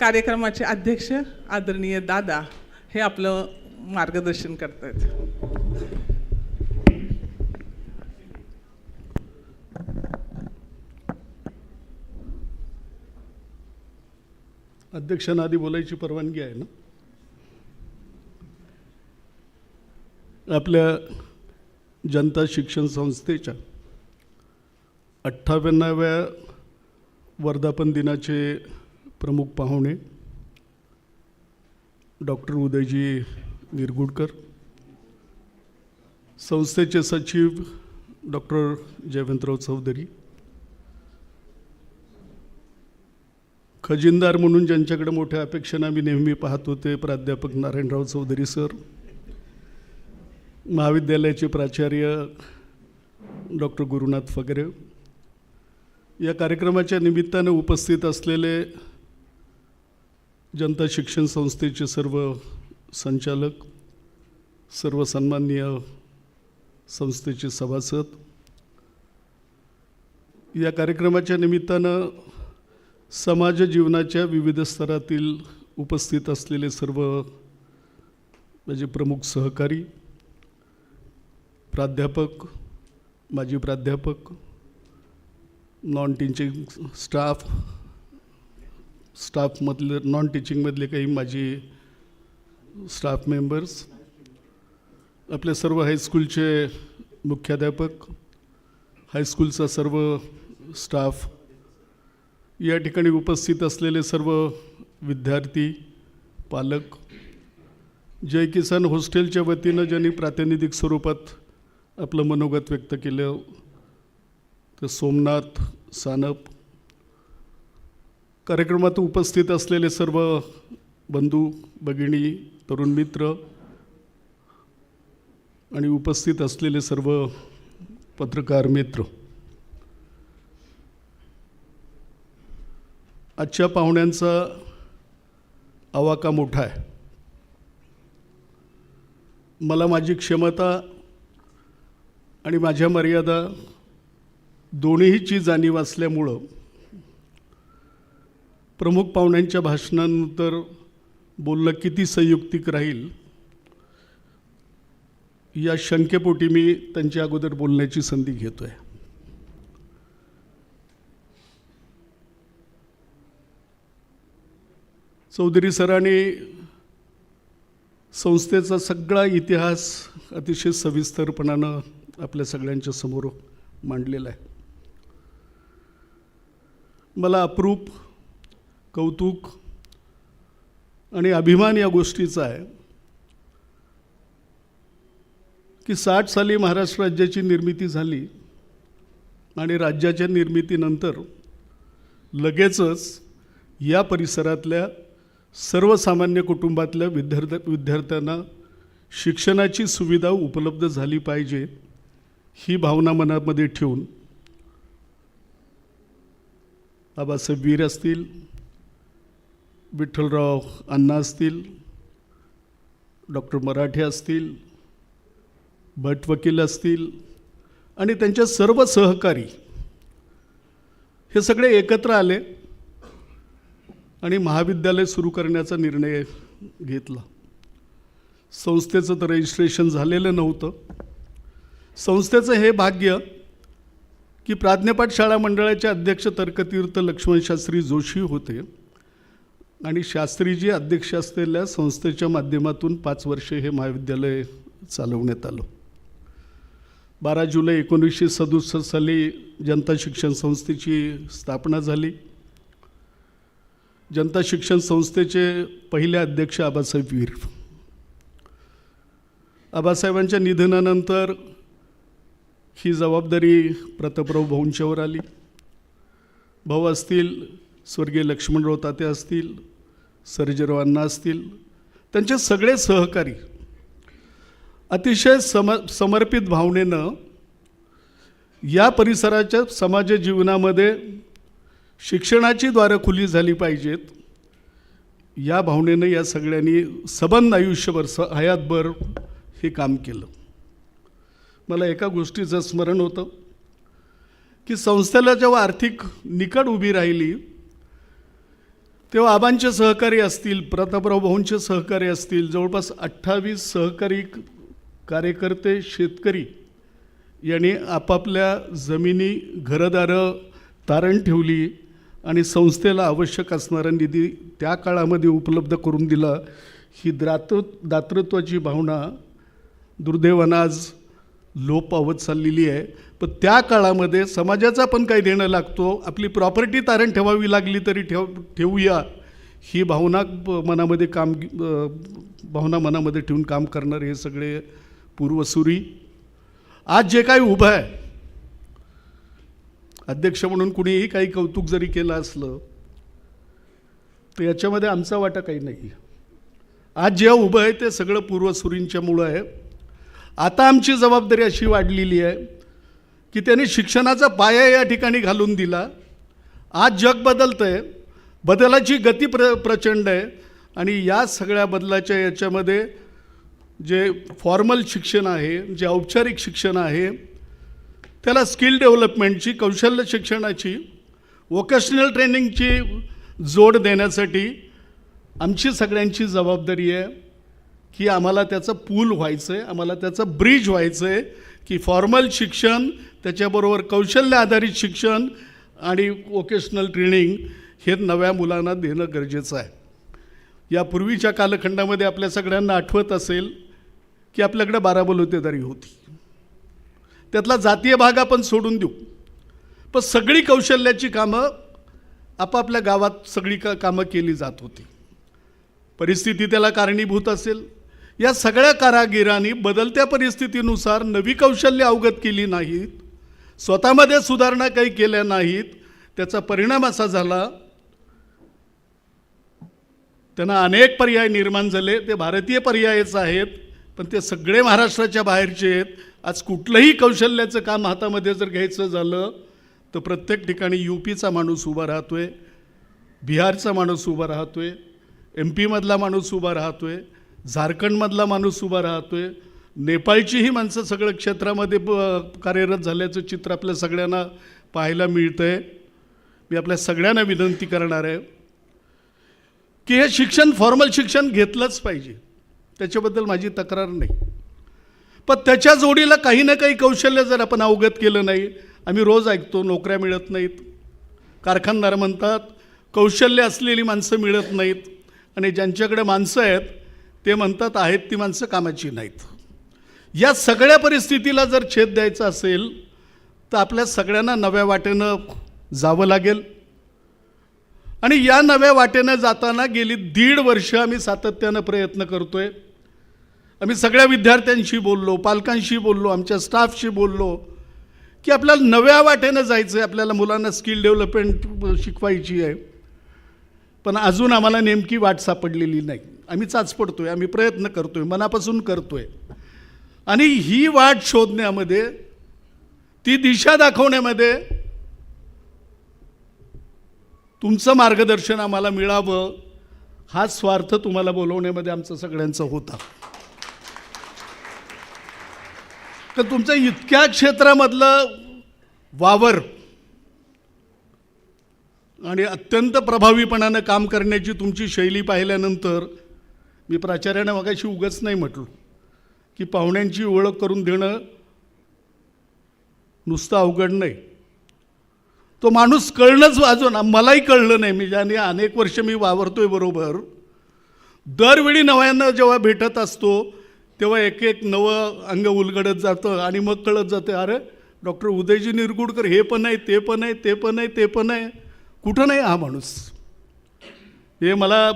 कार्यक्रमाचे अध्यक्ष आदरणीय दादा हे आपलं मार्गदर्शन करतायत. अध्यक्षांना आधी बोलायची परवानगी आहे ना? आपल्या जनता शिक्षण संस्थेच्या अठ्ठावन्नाव्या वर्धापन दिनाचे प्रमुख पाहुणे डॉक्टर उदयजी निरगुडकर संस्थेचे सचिव डॉक्टर जयवंतराव चौधरी खजिनदार म्हणून ज्यांच्याकडे मोठ्या अपेक्षेनं आम्ही नेहमी पाहत होते प्राध्यापक नारायणराव चौधरी सर महाविद्यालयाचे प्राचार्य डॉक्टर गुरुनाथ फगरे. या कार्यक्रमाच्या निमित्तानं उपस्थित असलेले जनता शिक्षण संस्थेचे सर्व संचालक सर्व सन्माननीय संस्थेचे सभासद या कार्यक्रमाच्या निमित्तानं समाज जीवनाच्या विविध स्तरातील उपस्थित असलेले सर्व माझे प्रमुख सहकारी प्राध्यापक माजी प्राध्यापक नॉन टीचिंग स्टाफ स्टाफमधले नॉन टीचिंगमधले काही माझी स्टाफ मेंबर्स आपल्या सर्व हायस्कूलचे मुख्याध्यापक हायस्कूलचा सर्व स्टाफ या ठिकाणी उपस्थित असलेले सर्व विद्यार्थी पालक जय किसान हॉस्टेलच्या वतीनं ज्यांनी प्रातिनिधिक स्वरूपात आपलं मनोगत व्यक्त केलं तर सोमनाथ सानप कार्यक्रमात उपस्थित असलेले सर्व बंधू भगिनी तरुण मित्र आणि उपस्थित असलेले सर्व पत्रकार मित्र आजच्या पाहुण्यांचा आवाका मोठा आहे. मला माझी क्षमता आणि माझ्या मर्यादा दोन्हीची जाणीव असल्यामुळं प्रमुख पाहुण्यांच्या भाषणानंतर बोलणं किती संयुक्तिक राहील या शंकेपोटी मी त्यांच्या अगोदर बोलण्याची संधी घेतो आहे चौधरी सरांनी संस्थेचा सगळा इतिहास अतिशय सविस्तरपणानं आपल्या सगळ्यांच्या समोर मांडलेला आहे. मला अप्रूप कौतुक आणि अभिमान या गोष्टीचा आहे की साठ साली महाराष्ट्र राज्याची निर्मिती झाली आणि राज्याच्या निर्मितीनंतर लगेचच या परिसरातल्या सर्वसामान्य कुटुंबातल्या विद्यार्थ विद्यार्थ्यांना शिक्षणाची सुविधा उपलब्ध झाली पाहिजे ही भावना मनामध्ये ठेवून आबासाहेब वीर असतील विठ्ठलराव अण्णा असतील डॉक्टर मराठे असतील भट वकील असतील आणि त्यांच्या सर्व सहकारी हे सगळे एकत्र आले आणि महाविद्यालय सुरू करण्याचा निर्णय घेतला. संस्थेचं तर रजिस्ट्रेशन झालेलं नव्हतं. संस्थेचं हे भाग्य की प्राज्ञपाठ शाळा मंडळाचे अध्यक्ष तर्कतीर्थ लक्ष्मणशास्त्री जोशी होते. आणि शास्त्रीजी अध्यक्ष असलेल्या संस्थेच्या माध्यमातून पाच वर्षे हे महाविद्यालय चालवण्यात आलं. बारा जुलै एकोणीसशे सदुसष्ट साली जनता शिक्षण संस्थेची स्थापना झाली. जनता शिक्षण संस्थेचे पहिले अध्यक्ष आबासाहेब वीर. आबासाहेबांच्या निधनानंतर ही जबाबदारी प्रतापराव भाऊंच्यावर आली. भाऊ असतील स्वर्गीय लक्ष्मणराव ताते असतील सर्जेराव अण्णा असतील त्यांचे सगळे सहकारी अतिशय सम समर्पित भावनेनं या परिसराच्या समाज जीवनामध्ये शिक्षणाची द्वारं खुली झाली पाहिजेत. या भावनेनं या सगळ्यांनी सबंध आयुष्यभर स हयातभर हे काम केलं. मला एका गोष्टीचं स्मरण होतं की संस्थेला जेव्हा आर्थिक निकड उभी राहिली तेव्हा आबांचे सहकारी असतील प्रतापराव भाऊंचे सहकारी असतील जवळपास अठ्ठावीस सहकारी कार्यकर्ते शेतकरी यांनी आपापल्या जमिनी घरदारं तारण ठेवली आणि संस्थेला आवश्यक असणारा निधी त्या काळामध्ये उपलब्ध करून दिला. ही द्रातृ दातृत्वाची भावना दुर्दैवानं आज लोप पावत चाललेली आहे. पण त्या काळामध्ये समाजाचा पण काही देणं लागतो. आपली प्रॉपर्टी तारण ठेवावी लागली तरी ठेव ठेवूया. ही भावना मनामध्ये काम भावना मनामध्ये ठेवून काम करणारे हे सगळे पूर्वसुरी. आज जे काही उभं आहे अध्यक्ष म्हणून कुणीही काही कौतुक जरी केलं असलं तर याच्यामध्ये आमचा वाटा काही नाही. आज जे उभं आहे ते सगळं पूर्वसुरींच्यामुळं आहे. आता आमची जबाबदारी अशी वाढलेली आहे की त्यांनी शिक्षणाचा पाया या ठिकाणी घालून दिला. आज जग बदलतं आहे बदलाची गती प्र प्रचंड आहे आणि या सगळ्या बदलाच्या याच्यामध्ये जे फॉर्मल शिक्षण आहे जे औपचारिक शिक्षण आहे त्याला स्किल डेव्हलपमेंटची कौशल्य शिक्षणाची वोकेशनल ट्रेनिंगची जोड देण्यासाठी आमची सगळ्यांची जबाबदारी आहे की आम्हाला त्याचं पूल व्हायचं आहे आम्हाला त्याचं ब्रिज व्हायचं आहे की फॉर्मल शिक्षण त्याच्याबरोबर कौशल्य आधारित शिक्षण आणि वोकेशनल ट्रेनिंग हे नव्या मुलांना देणं गरजेचं आहे. या पूर्वीच्या कालखंडामध्ये आपल्या सगळ्यांना आठवत असेल की आपल्याकडे बारा बलुतेदारी होती. त्यातला जातीय भाग आपण सोडून देऊ. पण सगळी कौशल्याची कामं आपापल्या गावात सगळी का कामं केली जात होती. परिस्थिती त्याला कारणीभूत असेल. या सगळ्या कारागिरांनी बदलत्या परिस्थितीनुसार नवी कौशल्य अवगत केली नाहीत. स्वतःमध्ये सुधारणा काही केल्या नाहीत त्याचा परिणाम असा झाला त्यांना अनेक पर्याय निर्माण झाले. ते भारतीय पर्यायच आहेत पण ते सगळे महाराष्ट्राच्या बाहेरचे आहेत. आज कुठलंही कौशल्याचं काम हातामध्ये जर घ्यायचं झालं तर प्रत्येक ठिकाणी यू पीचा माणूस उभा राहतोय बिहारचा माणूस उभा राहतोय एम पीमधला माणूस उभा राहतोय झारखंडमधला माणूस उभा राहतोय. नेपाळचीही माणसं सगळं क्षेत्रामध्ये कार्यरत झाल्याचं चित्र आपल्या सगळ्यांना पाहायला मिळतं आहे मी आपल्या सगळ्यांना विनंती करणार आहे की हे शिक्षण फॉर्मल शिक्षण घेतलंच पाहिजे. त्याच्याबद्दल माझी तक्रार नाही. पण त्याच्या जोडीला काही ना काही कौशल्य जर आपण अवगत केलं नाही आम्ही रोज ऐकतो नोकऱ्या मिळत नाहीत. कारखानदार म्हणतात कौशल्य असलेली माणसं मिळत नाहीत. आणि ज्यांच्याकडे माणसं आहेत ते म्हणतात आहेत ती माणसं कामाची नाहीत. या सगळ्या परिस्थितीला जर छेद द्यायचा असेल तर आपल्या सगळ्यांना नव्या वाटेनं जावं लागेल. आणि या नव्या वाटेनं जाताना गेली दीड वर्ष आम्ही सातत्यानं प्रयत्न करतोय. आम्ही सगळ्या विद्यार्थ्यांशी बोललो पालकांशी बोललो आमच्या स्टाफशी बोललो की आपल्याला नव्या वाटेनं जायचं आहे आपल्याला मुलांना स्किल डेव्हलपमेंट शिकवायची आहे. पण अजून आम्हाला नेमकी वाट सापडलेली नाही. आम्ही चाचपडतोय आम्ही प्रयत्न करतो आहे मनापासून करतो आहे आणि ही वाट शोधण्यामध्ये ती दिशा दाखवण्यामध्ये तुमचं मार्गदर्शन आम्हाला मिळावं हा स्वार्थ तुम्हाला बोलवण्यामध्ये आमचा सगळ्यांचा होता. तर तुमचं इतक्या क्षेत्रामधलं वावर आणि अत्यंत प्रभावीपणानं काम करण्याची तुमची शैली पाहिल्यानंतर मी प्राचार्यानं मगाशी उगच नाही म्हटलो. की पाहुण्यांची ओळख करून देणं नुसतं अवघड नाही. तो माणूस कळणंच अजून मलाही कळलं नाही. मी ज्याने अनेक वर्ष मी वावरतोय बरोबर. दरवेळी नव्यांना जेव्हा भेटत असतो तेव्हा एक एक नवं अंग उलगडत जातं आणि मग कळत जाते अरे डॉक्टर उदयजी निरगुडकर हे पण आहे ते पण आहे ते पण आहे ते पण आहे. कुठं नाही हा माणूस. हे मला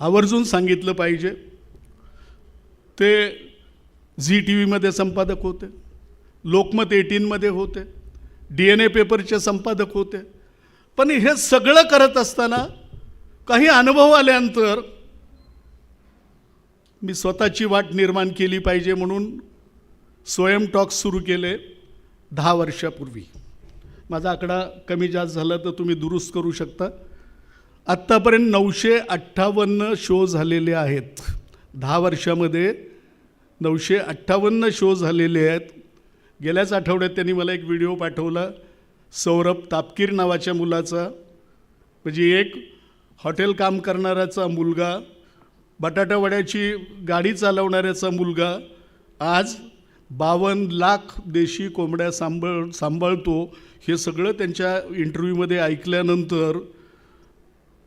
आवर्जून सांगितलं पाहिजे. ते झी टी व्हीमध्ये संपादक होते. लोकमत एटीनमध्ये होते. डी एन ए पेपरचे संपादक होते. पण हे सगळं करत असताना काही अनुभव आल्यानंतर मी स्वतःची वाट निर्माण केली पाहिजे म्हणून स्वयं टॉक्स सुरू केले दहा वर्षापूर्वी. माझा आकडा कमी जास्त झाला तर तुम्ही दुरुस्त करू शकता. आत्तापर्यंत नऊशे अठ्ठावन्न शो झालेले आहेत. दहा वर्षामध्ये नऊशे अठ्ठावन्न शो झालेले आहेत. गेल्याच आठवड्यात त्यांनी मला एक व्हिडिओ पाठवला सौरभ तापकीर नावाच्या मुलाचा. म्हणजे एक हॉटेल काम करणाऱ्याचा मुलगा बटाटावड्याची गाडी चालवणाऱ्याचा मुलगा. आज बावन्न लाख देशी कोंबड्या सांभाळ सांभाळतो. हे सगळं त्यांच्या इंटरव्ह्यूमध्ये ऐकल्यानंतर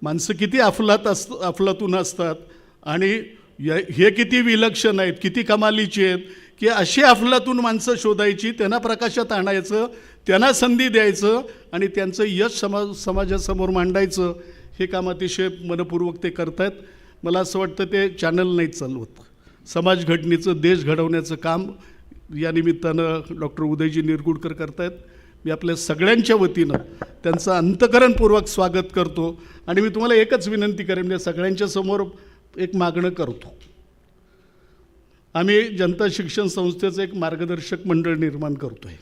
माणसं किती अफलात अस अफलातून असतात. आणि हे किती विलक्षण आहेत किती कमालीची आहेत की अशी अफलातून माणसं शोधायची त्यांना प्रकाशात आणायचं त्यांना संधी द्यायचं आणि त्यांचं यश समाज समाजासमोर मांडायचं हे काम अतिशय मनपूर्वक ते करतायत. मला असं वाटतं ते चॅनल नाही चालवत समाज घडणीचं देश घडवण्याचं काम या निमित्तानं डॉक्टर उदयजी निरगुडकर करतायत. मी आपल्या सगळ्यांच्या वतीनं त्यांचं अंतकरणपूर्वक स्वागत करतो आणि मी तुम्हाला एकच विनंती करेन म्हणजे सगळ्यांच्या समोर एक मागणं करतो. आम्ही जनता शिक्षण संस्थेचं एक मार्गदर्शक मंडळ निर्माण करतो आहे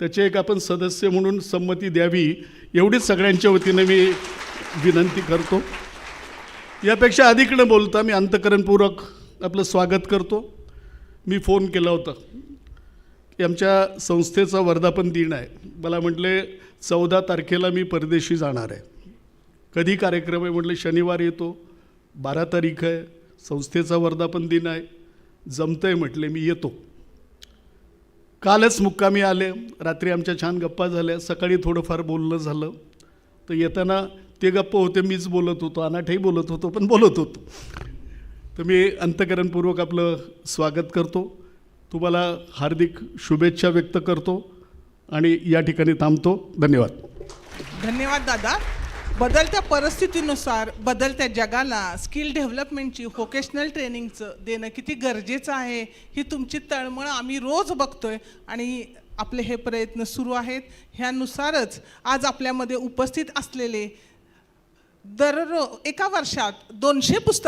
त्याचे एक आपण सदस्य म्हणून संमती द्यावी एवढीच सगळ्यांच्या वतीनं मी विनंती करतो. यापेक्षा अधिक न बोलता मी अंतकरणपूर्वक आपलं स्वागत करतो. मी फोन केला होता. की आमच्या संस्थेचा वर्धापन दिन आहे. मला म्हटले चौदा तारखेला मी परदेशी जाणार आहे. कधी कार्यक्रम आहे? म्हटलं शनिवार येतो. बारा तारीख आहे संस्थेचा वर्धापन दिन आहे. जमतंय म्हटले मी येतो. कालच मुक्कामी आले रात्री आमच्या छान गप्पा झाल्या. सकाळी थोडंफार बोलणं झालं. तर येताना ते गप्प होते मीच बोलत होतो अनाठही बोलत होतो पण बोलत होतो. तर मी अंतकरणपूर्वक आपलं स्वागत करतो. तुम्हाला हार्दिक शुभेच्छा व्यक्त करतो आणि या ठिकाणी थांबतो. धन्यवाद. धन्यवाद दादा. बदलत्या परिस्थितीनुसार बदलत्या जगाला स्किल डेव्हलपमेंटची व्होकेशनल ट्रेनिंगचं देणं किती गरजेचं आहे ही तुमची तळमळ आम्ही रोज बघतोय आणि आपले हे प्रयत्न सुरू आहेत. ह्यानुसारच आज आपल्यामध्ये उपस्थित असलेले दररोज एका वर्षात दोनशे पुस्तक